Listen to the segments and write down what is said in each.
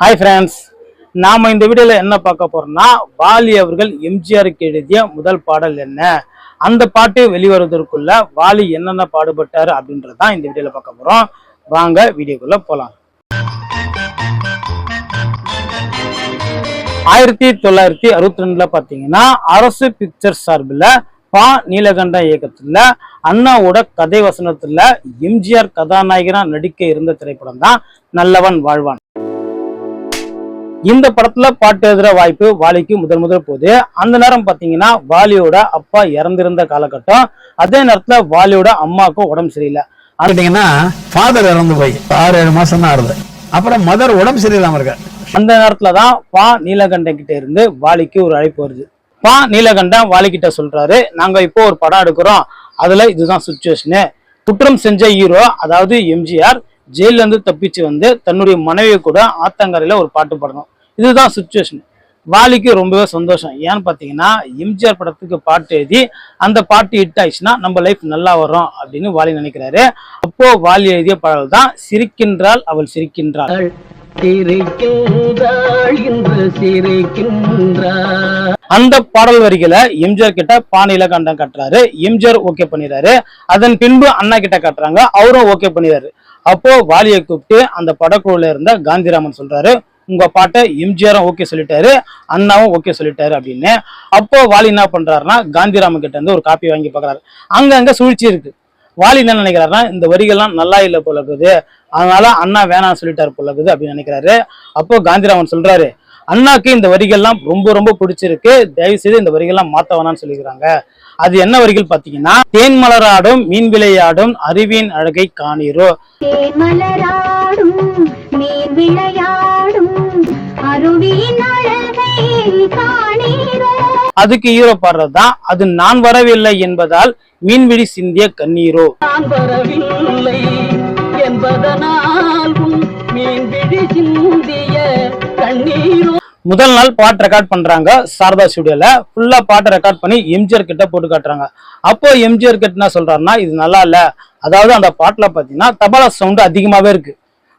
Hi friends நாம இந்த வீடியோல என்ன பார்க்க போறோம்னா வாலி அவர்கள் எம்ஜிஆருக்கு எழுதிய முதல் பாடல் என்ன? அந்த பாட்டு வெளிவருவதற்குள்ள வாலி என்னென்ன பாடுபட்டாரு அப்படின்றதான் இந்த வீடியோல பார்க்க போறோம். வாங்க வீடியோக்குள்ளே போலாம். ஆயிரத்தி தொள்ளாயிரத்தி அறுபத்தி ரெண்டுல பாத்தீங்கன்னா அரசு பிக்சர்ஸ் சார்பில் பா. நீலகண்ட இயக்கத்துல அண்ணாவோட கதை வசனத்துல எம்ஜிஆர் கதாநாயகனா நடிக்க இருந்த திரைப்படம் தான் நல்லவன் வாழ்வான். இந்த படத்துல பாட்டு எழுதுற வாய்ப்பு வாலிக்கு முதல் முதல் போகுது. அந்த நேரம் பாத்தீங்கன்னா வாலியோட அப்பா இறந்திருந்த காலகட்டம். அதே நேரத்துல வாலியோட அம்மாவுக்கும் உடம்பு சரியில்லை. கேட்டீங்கன்னா ஃபாதர் இறந்து போய் ஆறு ஏழு மாசம் தான் ஆறுது. அப்புறம் மதர் உடம்பு சரியில்லாம இருக்க? அந்த நேரத்துல தான் பா நீலகண்டன் கிட்ட இருந்து வாலிக்கு ஒரு அழைப்பு வருது. பா நீலகண்டன் வாலி கிட்ட சொல்றாரு நாங்க இப்போ ஒரு படம் எடுக்கிறோம். அதுல இதுதான் சுச்சுவேஷனு குற்றம் செஞ்ச ஹீரோ அதாவது எம்ஜிஆர் ஜெயில இருந்து தப்பிச்சு வந்து தன்னுடைய மனைவியை கூட ஆத்தங்கரையில ஒரு பாட்டு பாடணும். இதுதான் சுச்சுவேஷன் வாலிக்கு ரொம்பவே சந்தோஷம். ஏன்னு பார்த்தீங்கன்னா எம்ஜிஆர் படத்துக்கு பாட்டு எழுதி அந்த பாட்டு ஹிட் ஆயிடுச்சுன்னா நம்ம லைஃப் நல்லா வரும் அப்படின்னு வாலி நினைக்கிறாரு. அப்போ வாலி எழுதிய பாடல் தான் சிரிக்கின்றாள் அவள் சிரிக்கின்றாள். அந்த பாடல் வரிகளை எம்ஜிஆர் கிட்ட பானையில கண்டம் கட்டுறாரு. எம்ஜிஆர் ஓகே பண்ணிடுறாரு. அதன் பின்பு அண்ணா கிட்ட கட்டுறாங்க. அவரும் ஓகே பண்ணிடுறாரு. அப்போ வாலியை கூப்பிட்டு அந்த படக்குழுல இருந்த காந்திராமன் சொல்றாரு உங்க பாட்டை எம்ஜிஆரும் ஓகே சொல்லிட்டாரு அண்ணாவும் ஓகே சொல்லிட்டாரு அப்படின்னு. அப்போ வாலி என்ன பண்றாருன்னா காந்திராமன் கிட்ட இருந்து ஒரு காப்பி வாங்கி பார்க்கறாரு அங்கங்க சூழ்ச்சி இருக்கு. வாலி என்ன நினைக்கிறாருன்னா இந்த வரிகள்லாம் நல்லா இல்லை போல இருக்குது. அதனால அண்ணா வேணாம்னு சொல்லிட்டாரு போல இருக்குது அப்படின்னு நினைக்கிறாரு. அப்போ காந்திராமன் சொல்றாரு அண்ணாக்கு இந்த வரிகள்லாம் ரொம்ப ரொம்ப பிடிச்சிருக்கு. தயவு செய்து இந்த வரிகள்லாம் மாத்த வேணாம்னு சொல்லிக்கிறாங்க. அது என்ன வரிகள் பாத்தீங்கன்னா தேன் மலராடும் மீன் விளையாடும் அருவியின் அழகை காணீரோ. அதுக்கு ஹீரோ பாடுறதுதான் அது நான் வரவில்லை என்பதால் மீன்விழி சிந்திய கண்ணீரோ. நான் வரவில்லை என்பதனால் முதல் நாள் பாட்டு ரெக்கார்ட் பண்றாங்க சாரதா ஸ்டுடியோல ஃபுல்லா பாட்டை ரெக்கார்ட் பண்ணி எம்ஜிஆர் கிட்ட போட்டு காட்டுறாங்க. அப்போ எம்ஜிஆர் கிட்ட என்ன சொல்றாருன்னா இது நல்லா இல்ல. அதாவது அந்த பாட்டுல பாத்தீங்கன்னா தபாலா சவுண்ட் அதிகமாவே இருக்கு.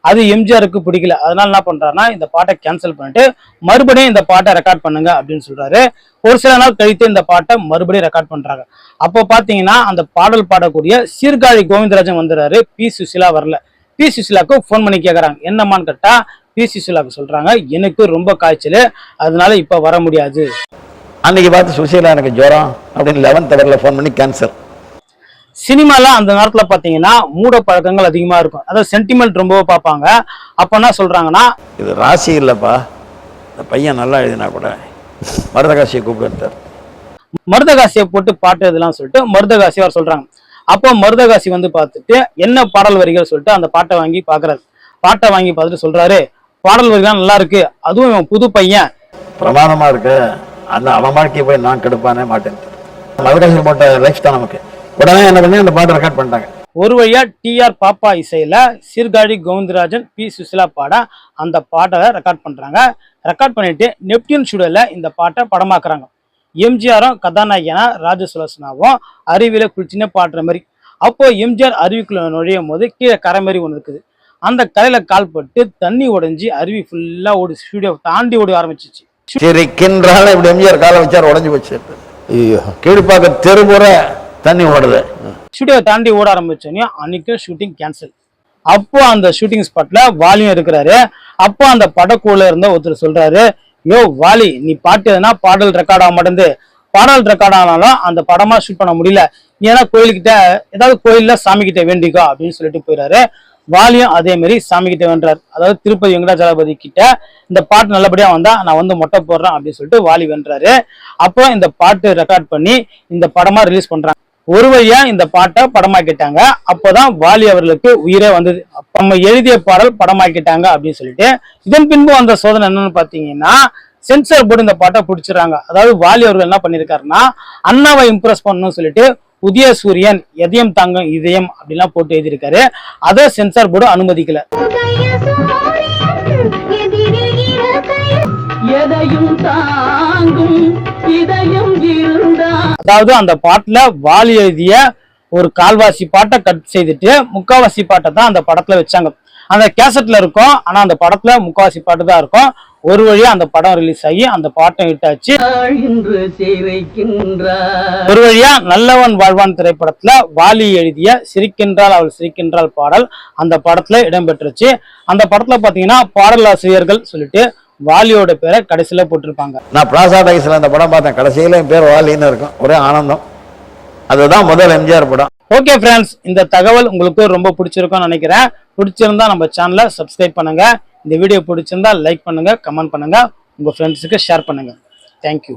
அது எம்ஜிஆருக்கு பிடிக்கல. அதனால என்ன பண்றாருன்னா இந்த பாட்டை கேன்சல் பண்ணிட்டு மறுபடியும் இந்த பாட்டை ரெக்கார்ட் பண்ணுங்க அப்படின்னு சொல்றாரு. ஒரு சில நாள் கழித்து இந்த பாட்டை மறுபடியும் ரெக்கார்ட் பண்றாங்க. அப்போ பாத்தீங்கன்னா அந்த பாடல் பாடக்கூடிய சீர்காழி கோவிந்தராஜன் வந்துடுறாரு. பி சுசிலா வரல. பி சுசிலாவுக்கு ஃபோன் பண்ணி கேட்குறாங்க என்னம்மான்னு கேட்டா பி சுசிலாக்கு சொல்றாங்க. எனக்கு ரொம்ப காய்ச்சல். அதனால இப்ப வர முடியாது. அன்னைக்கு பார்த்து சுசீலா எனக்கு ஜுரம் அப்படின்னு லெவன்த் அவரில் ஃபோன் பண்ணி கேன்சர் சினிமால அந்த நேரத்துல பாத்தீங்கன்னா மூட பழக்கங்கள் அதிகமா இருக்கும். அதாவது சென்டிமெண்ட் ரொம்பவே பார்ப்பாங்க. அப்ப என்ன சொல்றாங்கன்னா இது ராசி இல்லைப்பா. இந்த பையன் நல்லா எழுதினா கூட மருதகாசியை கூப்பிட்டு மருதகாசியை போட்டு பாட்டு இதெல்லாம் சொல்லிட்டு மருதகாசி அவர் சொல்றாங்க. அப்போ மருதகாசி வந்து பார்த்துட்டு என்ன பாடல் வரிகள் சொல்லிட்டு அந்த பாட்டை வாங்கி பாக்குறாரு. பாட்டை வாங்கி பார்த்துட்டு சொல்றாரு. பாடல் வரிகள் நல்லா இருக்கு. அதுவும் இவன் புது பையன். பிரமாதமா இருக்கு. அந்த அவன் வாழ்க்கையை போய் நான் கெடுப்பானே மாட்டேன். மருதகாசி போட்ட லைஃப் தான் நமக்கு. உடனே என்ன பண்ணி அந்த பாட்டை ரெக்கார்ட் பண்ணிட்டாங்க. ஒரு வழியா டிஆர் பாப்பா இசையில சீர்காழி கோவிந்தராஜன் பி சுசிலா பாட அந்த பாட்டை ரெக்கார்ட் பண்றாங்க. ரெக்கார்ட் பண்ணிட்டு நெப்டியூன் ஸ்டுடியோல இந்த பாட்டை படமாக்குறாங்க. எம்ஜிஆரும் கதாநாயகனா ராஜசுலோசனாவும் அருவியில குளிச்சுன்னு பாடுற மாதிரி. அப்போ எம்ஜிஆர் அருவிக்குள்ள நுழையும் போது கீழே கரை மாதிரி ஒன்று இருக்குது. அந்த கரையில கால் பட்டு தண்ணி உடைஞ்சி அருவி ஃபுல்லா ஓடி ஸ்டுடியோ தாண்டி ஓடி ஆரம்பிச்சிச்சு. சிரிக்கின்றால இப்படி எம்ஜிஆர் காலை வச்சார் உடஞ்சி போச்சு? ஐயோ கீழ்ப்பாக்க தெருமுறை தண்ணி ஓடுது. ஸ்டுடியோ தாண்டி ஓட ஆரம்பிச்சோன்னே அன்னைக்கு ஷூட்டிங் கேன்சல் அப்போ அந்த ஷூட்டிங் ஸ்பாட்ல வாலியும் இருக்கிறாரு. அப்போ அந்த படக்குழுல இருந்த ஒருத்தர் சொல்றாரு யோ வாலி நீ பாட்டு எதுனா பாடல் ரெக்கார்ட் ஆக மாட்டேங்குது பாடல் ரெக்கார்ட் ஆனாலும் அந்த படமா ஷூட் பண்ண முடியல. ஏன்னா கோயிலுக்கிட்ட ஏதாவது கோயில்ல சாமி கிட்ட வேண்டிக்கோ அப்படின்னு சொல்லிட்டு போயிறாரு. வாலியும் அதே மாதிரி சாமி கிட்ட அதாவது திருப்பதி வெங்கடாச்சலபதி கிட்ட இந்த பாட்டு நல்லபடியா வந்தா நான் வந்து மொட்டை போடுறேன் அப்படின்னு சொல்லிட்டு வாலி வென்றாரு. அப்போ இந்த பாட்டு ரெக்கார்ட் பண்ணி இந்த படமா ரிலீஸ் பண்றாங்க. ஒரு வழியா இந்த பாட்டை படமாக்கிட்டாங்க. அப்போதான் வாலி அவர்களுக்கு உயிரே வந்தது. நம்ம எழுதிய பாடல் படமாக்கிட்டாங்க அப்படின்னு சொல்லிட்டு இதன் பின்பு வந்த சோதனை என்னன்னு பாத்தீங்கன்னா சென்சார் போர்டு இந்த பாட்டை பிடிச்சிடுறாங்க. அதாவது வாலி அவர்கள் என்ன பண்ணிருக்காருன்னா அண்ணாவை இம்ப்ரெஸ் பண்ணணும்னு சொல்லிட்டு உதய சூரியன் எதயம் தாங்கும் இதயம் அப்படிலாம் போட்டு எழுதியிருக்காரு. அதை சென்சார் போர்டு அனுமதிக்கல. அதாவது அந்த பாட்டுல வாலி எழுதிய ஒரு கால்வாசி பாட்டை கட் செய்துட்டு முக்காவாசி பாட்டை தான் அந்த படத்துல வச்சாங்க. அந்த கேசட்ல இருக்கும் ஆனா அந்த படத்துல முக்காவாசி பாட்டு தான் இருக்கும். ஒரு வழியா அந்த படம் ரிலீஸ் ஆகி அந்த பாட்டம் விட்டாச்சு நாள் இன்று சிரிக்கின்றார் ஒரு வழியா நல்லவன் வாழ்வான் திரைப்படத்துல வாலி எழுதிய சிரிக்கின்றாள் அவள் சிரிக்கின்றாள் பாடல் அந்த படத்துல இடம்பெற்றுச்சு. அந்த படத்துல பாத்தீங்கன்னா பாடலாசிரியர்கள் சொல்லிட்டு வாலியோட பேரை கடைசியில போட்டிருப்பாங்க. நான் பிளாசா டைஸ்ல அந்த படம் பார்த்தேன். கடைசியில என் பேர் வாலின்னு இருக்கும். ஒரே ஆனந்தம். அதுதான் முதல் எம்ஜிஆர் படம். ஓகே ஃப்ரெண்ட்ஸ் இந்த தகவல் உங்களுக்கு ரொம்ப பிடிச்சிருக்கும்னு நினைக்கிறேன். பிடிச்சிருந்தா நம்ம சேனலை சப்ஸ்கிரைப் பண்ணுங்க. இந்த வீடியோ பிடிச்சிருந்தா லைக் பண்ணுங்கள் கமெண்ட் பண்ணுங்கள் உங்கள் ஃப்ரெண்ட்ஸுக்கு ஷேர் பண்ணுங்கள் தேங்க்யூ